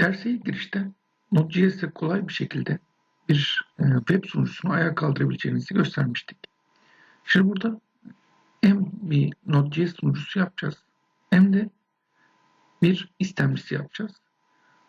Derse ilk girişte Node.js'e kolay bir şekilde bir e, web sunucusunu ayağa kaldırabileceğinizi göstermiştik. Şimdi burada hem bir Node.js sunucusu yapacağız hem de bir istemcisi yapacağız.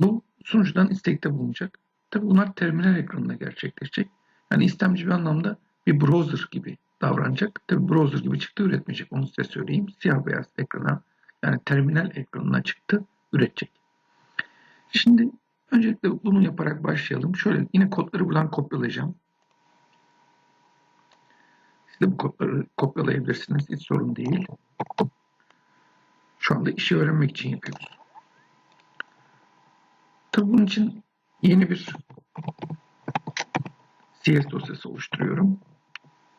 Bu sunucudan istekte bulunacak. Tabi bunlar terminal ekranında gerçekleşecek. Yani istemci bir anlamda bir browser gibi davranacak. Tabi browser gibi çıktı üretmeyecek. Onu size söyleyeyim. Siyah beyaz ekrana yani terminal ekranına çıktı üretecek. Şimdi öncelikle bunu yaparak başlayalım. Şöyle yine kodları buradan kopyalayacağım. Siz de bu kodları kopyalayabilirsiniz. Hiç sorun değil. Şu anda işi öğrenmek için yapıyoruz. Tabii bunun için yeni bir CS dosyası oluşturuyorum.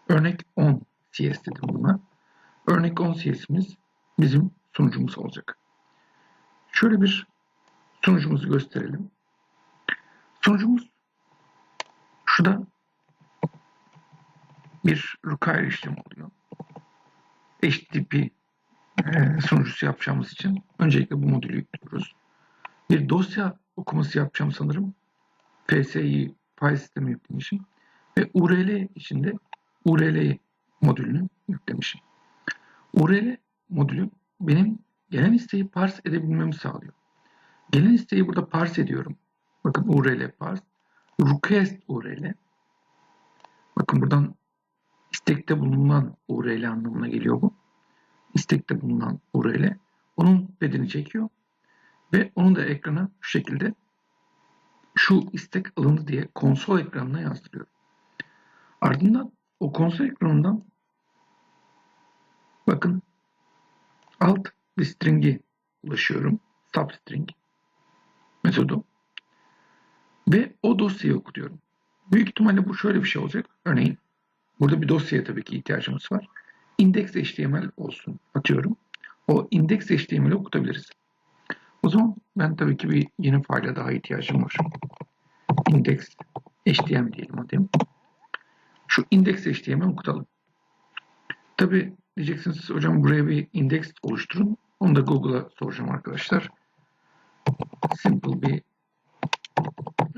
Örnek 10 CS dedim buna. Örnek 10 CS'imiz bizim sunucumuz olacak. Şöyle bir sunucumuzu gösterelim. Sunucumuz şurada bir require işlemi oluyor. HTTP e, sunucusu yapacağımız için öncelikle bu modülü yüklüyoruz. Bir dosya okuması yapacağım sanırım. PSI file sistemi yüklemişim. Ve URL içinde URL modülünü yüklemişim. URL modülü benim gelen isteği parse edebilmemi sağlıyor. Gelen isteği burada parse ediyorum. Bakın URL parse. Request URL. Bakın buradan istekte bulunan URL anlamına geliyor bu. İstekte bulunan URL. Onun bedeni çekiyor. Ve onu da ekrana şu şekilde şu istek alındı diye konsol ekranına yazdırıyorum. Ardından o konsol ekranından bakın alt bir string'i ulaşıyorum. Substring metodu. Ve o dosyayı okutuyorum. Büyük ihtimalle bu şöyle bir şey olacak. Örneğin burada bir dosyaya tabii ki ihtiyacımız var. Index.html olsun atıyorum. O index.html'i okutabiliriz. O zaman ben tabii ki bir yeni faile daha ihtiyacım var. Index HTML diyelim hadi. Şu index HTML okutalım. Tabii diyeceksiniz hocam buraya bir index oluşturun. Onu da Google'a soracağım arkadaşlar. Simple bir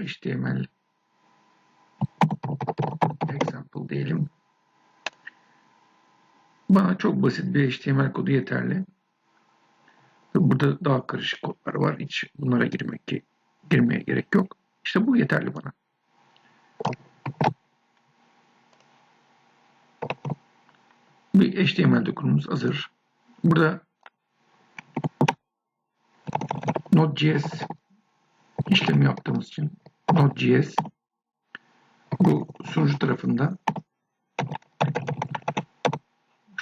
HTML example diyelim. Bana çok basit bir HTML kodu yeterli. Burada daha karışık kodlar var. Hiç bunlara girmek ki girmeye gerek yok. İşte bu yeterli bana. Bir HTML dokunumuz hazır. Burada Node.js işlemi yaptığımız için Node.js bu sunucu tarafında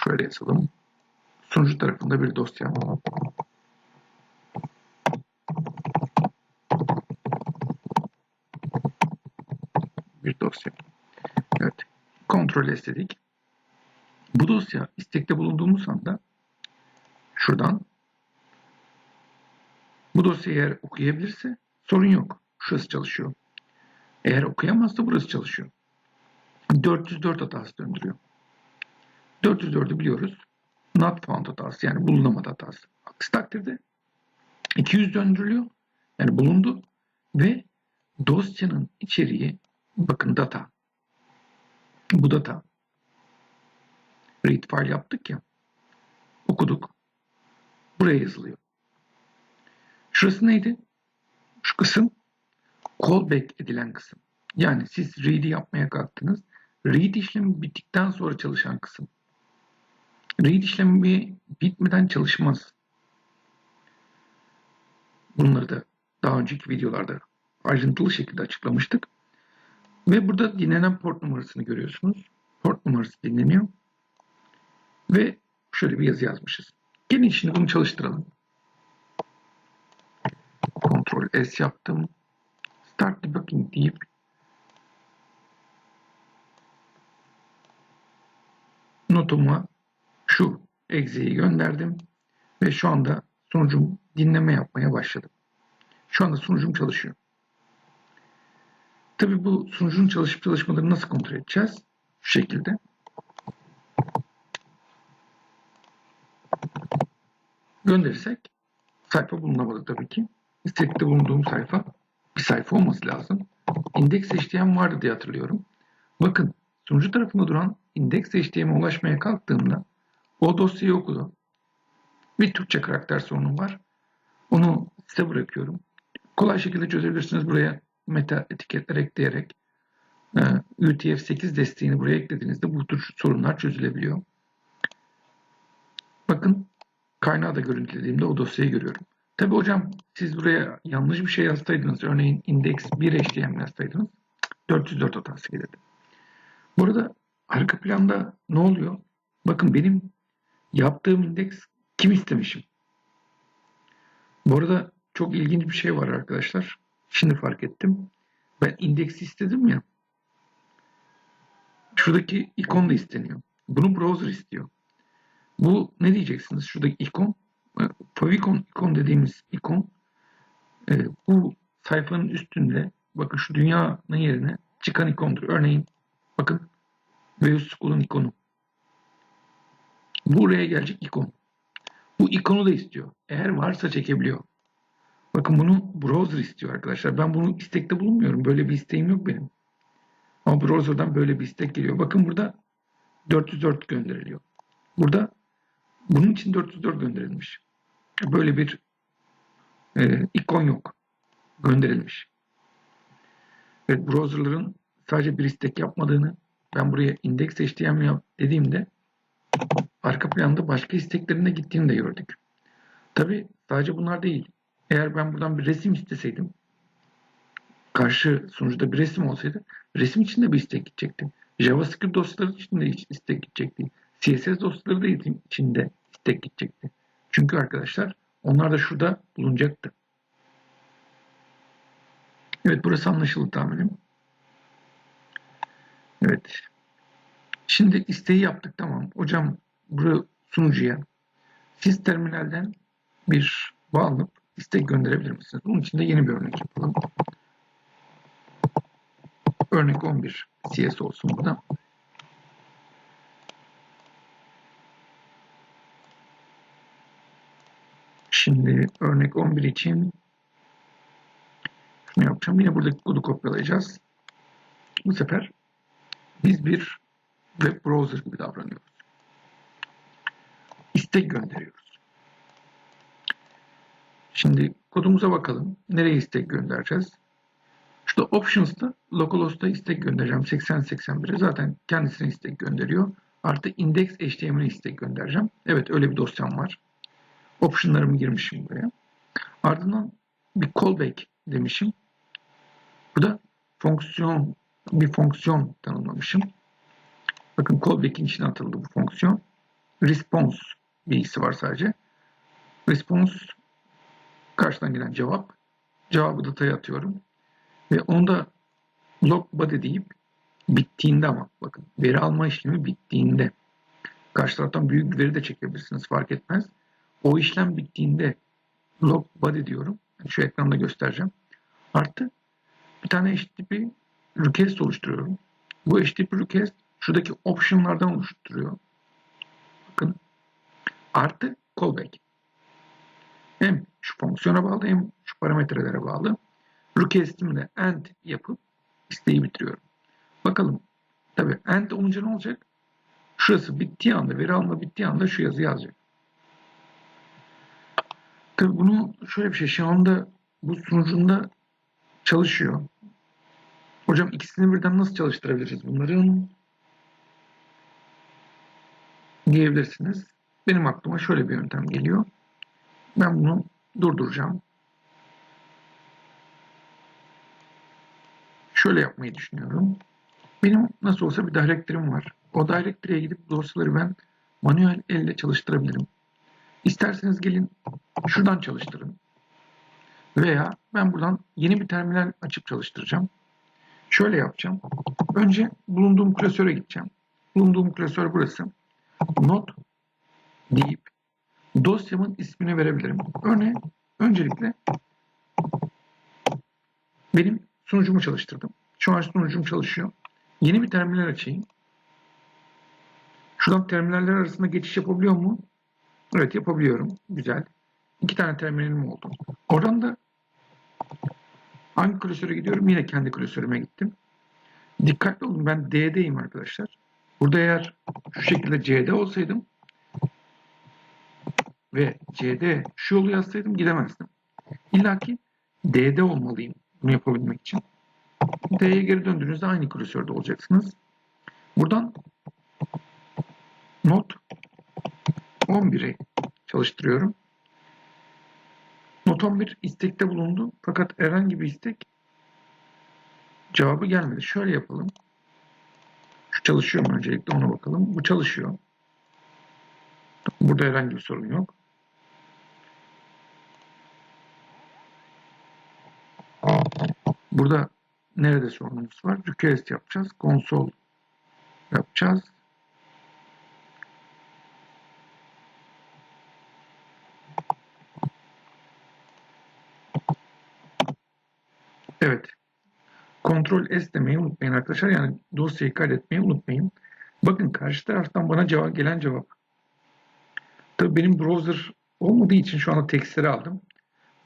şöyle yazalım. Sunucu tarafında bir dosya. Bir dosya. Evet. Kontrol S dedik. Bu dosya istekte bulunduğumuz anda şuradan bu dosyayı eğer okuyabilirse sorun yok. Şurası çalışıyor. Eğer okuyamazsa burası çalışıyor. 404 hatası döndürüyor. 404'ü biliyoruz. Not found hatası yani bulunamadı hatası. Aksi takdirde 200 döndürülüyor. Yani bulundu ve dosyanın içeriği bakın data. Bu data. Read file yaptık ya. Okuduk. Buraya yazılıyor. Şurası neydi? Şu kısım callback edilen kısım. Yani siz read'i yapmaya kalktınız. Read işlemi bittikten sonra çalışan kısım. Read işlemi bitmeden çalışmaz. Bunları da daha önceki videolarda ayrıntılı şekilde açıklamıştık. Ve burada dinlenen port numarasını görüyorsunuz. Port numarası dinleniyor. Ve şöyle bir yazı yazmışız. Gelin şimdi bunu çalıştıralım. Ctrl S yaptım. Start debugging deyip notuma şu exe'yi gönderdim ve şu anda sunucum dinleme yapmaya başladı. Şu anda sunucum çalışıyor. Tabi bu sunucunun çalışıp çalışmadığını nasıl kontrol edeceğiz? Şu şekilde. Gönderirsek sayfa bulunamadı tabii ki. İstekte bulunduğum sayfa bir sayfa olması lazım. İndeks HTML vardı diye hatırlıyorum. Bakın sunucu tarafında duran indeks HTML'e ulaşmaya kalktığımda o dosyayı okudu. Bir Türkçe karakter sorunum var. Onu size bırakıyorum. Kolay şekilde çözebilirsiniz buraya meta etiketler ekleyerek. Ee, UTF-8 desteğini buraya eklediğinizde bu tür sorunlar çözülebiliyor. Bakın kaynağı da görüntülediğimde o dosyayı görüyorum. Tabi hocam siz buraya yanlış bir şey yazsaydınız, örneğin index 1 HTML yazsaydınız 404 hatası gelirdi. Burada arka planda ne oluyor? Bakın benim yaptığım indeks kim istemişim? Bu arada çok ilginç bir şey var arkadaşlar. Şimdi fark ettim. Ben indeksi istedim ya. Şuradaki ikon da isteniyor. Bunu browser istiyor. Bu ne diyeceksiniz? Şuradaki ikon, favicon ikon dediğimiz ikon e, bu sayfanın üstünde bakın şu dünyanın yerine çıkan ikondur. Örneğin bakın Veus School'un ikonu. Buraya gelecek ikon. Bu ikonu da istiyor. Eğer varsa çekebiliyor. Bakın bunu browser istiyor arkadaşlar. Ben bunu istekte bulunmuyorum. Böyle bir isteğim yok benim. Ama browser'dan böyle bir istek geliyor. Bakın burada 404 gönderiliyor. Burada bunun için 404 gönderilmiş. Böyle bir e, ikon yok. Gönderilmiş. Evet browserların sadece bir istek yapmadığını ben buraya index HTML yap dediğimde arka planda başka isteklerine gittiğini de gördük. Tabi sadece bunlar değil. Eğer ben buradan bir resim isteseydim karşı sunucuda bir resim olsaydı resim için de bir istek gidecekti. JavaScript dosyaları için de istek gidecekti. CSS dosyaları da içinde istek gidecekti. Çünkü arkadaşlar onlar da şurada bulunacaktı. Evet burası anlaşıldı tahminim. Evet. Şimdi isteği yaptık tamam. Hocam bu sunucuya siz terminalden bir bağlanıp istek gönderebilir misiniz? Bunun için de yeni bir örnek yapalım. Örnek 11 CS olsun burada. Şimdi örnek 11 için şunu yapacağım. Yine buradaki kodu kopyalayacağız. Bu sefer biz bir web browser gibi davranıyoruz. İstek gönderiyoruz. Şimdi kodumuza bakalım. Nereye istek göndereceğiz? Şurada Options'ta localhost'a istek göndereceğim. 8081'e zaten kendisine istek gönderiyor. Artı index HTML'e istek göndereceğim. Evet öyle bir dosyam var. Option'larımı girmişim buraya. Ardından bir callback demişim. Burada fonksiyon bir fonksiyon tanımlamışım. Bakın callback'in içine atıldı bu fonksiyon. Response bilgisi var sadece. Response karşıdan gelen cevap. Cevabı dataya atıyorum. Ve onda log body deyip bittiğinde ama bakın veri alma işlemi bittiğinde karşı taraftan büyük veri de çekebilirsiniz fark etmez. O işlem bittiğinde log body diyorum. Şu ekranda göstereceğim. Artı bir tane HTTP request oluşturuyorum. Bu HTTP request şuradaki optionlardan oluşturuyor. Bakın. Artı callback. Hem şu fonksiyona bağlı hem şu parametrelere bağlı. Request'imle end yapıp isteği bitiriyorum. Bakalım. Tabi end olunca ne olacak? Şurası bittiği anda, veri alma bittiği anda şu yazı yazacak. Tabi bunu şöyle bir şey. Şu anda bu sunucunda çalışıyor. Hocam ikisini birden nasıl çalıştırabiliriz bunların? Diyebilirsiniz. Benim aklıma şöyle bir yöntem geliyor. Ben bunu durduracağım. Şöyle yapmayı düşünüyorum. Benim nasıl olsa bir directory'm var. O directory'e gidip dosyaları ben manuel elle çalıştırabilirim. İsterseniz gelin şuradan çalıştırın. Veya ben buradan yeni bir terminal açıp çalıştıracağım. Şöyle yapacağım. Önce bulunduğum klasöre gideceğim. Bulunduğum klasör burası. Not deyip dosyamın ismini verebilirim. Örneğin öncelikle benim sunucumu çalıştırdım. Şu an sunucum çalışıyor. Yeni bir terminal açayım. Şuradan terminaller arasında geçiş yapabiliyor mu? Evet yapabiliyorum. Güzel. İki tane terminalim oldu. Oradan da Hangi klasöre gidiyorum? Yine kendi klasörüme gittim. Dikkatli olun ben D'deyim arkadaşlar. Burada eğer şu şekilde C'de olsaydım ve C'de şu yolu yazsaydım gidemezdim. İlla ki D'de olmalıyım bunu yapabilmek için. D'ye geri döndüğünüzde aynı klasörde olacaksınız. Buradan not 11'i çalıştırıyorum. Not 11 istekte bulundu fakat herhangi bir istek cevabı gelmedi. Şöyle yapalım. Şu çalışıyor mu öncelikle ona bakalım. Bu çalışıyor. Burada herhangi bir sorun yok. Burada nerede sorunumuz var? Request yapacağız. Konsol yapacağız. Evet. Ctrl S demeyi unutmayın arkadaşlar. Yani dosyayı kaydetmeyi unutmayın. Bakın karşı taraftan bana cevap gelen cevap. Tabii benim browser olmadığı için şu anda tekstleri aldım.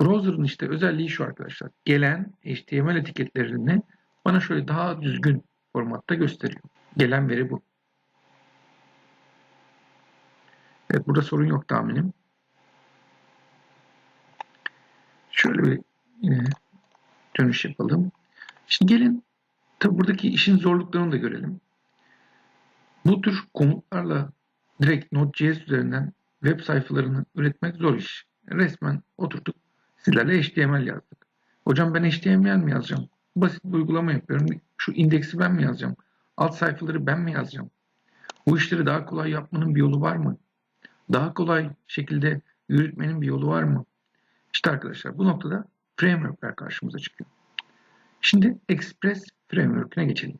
Browser'ın işte özelliği şu arkadaşlar. Gelen HTML etiketlerini bana şöyle daha düzgün formatta gösteriyor. Gelen veri bu. Evet burada sorun yok tahminim. Şöyle bir yine dönüş yapalım. Şimdi gelin tabi buradaki işin zorluklarını da görelim. Bu tür komutlarla direkt Node.js üzerinden web sayfalarını üretmek zor iş. Resmen oturduk sizlerle HTML yazdık. Hocam ben HTML mi yazacağım? Basit bir uygulama yapıyorum. Şu indeksi ben mi yazacağım? Alt sayfaları ben mi yazacağım? Bu işleri daha kolay yapmanın bir yolu var mı? Daha kolay şekilde yürütmenin bir yolu var mı? İşte arkadaşlar bu noktada frameworkler karşımıza çıkıyor. Şimdi Express Framework'ine geçelim.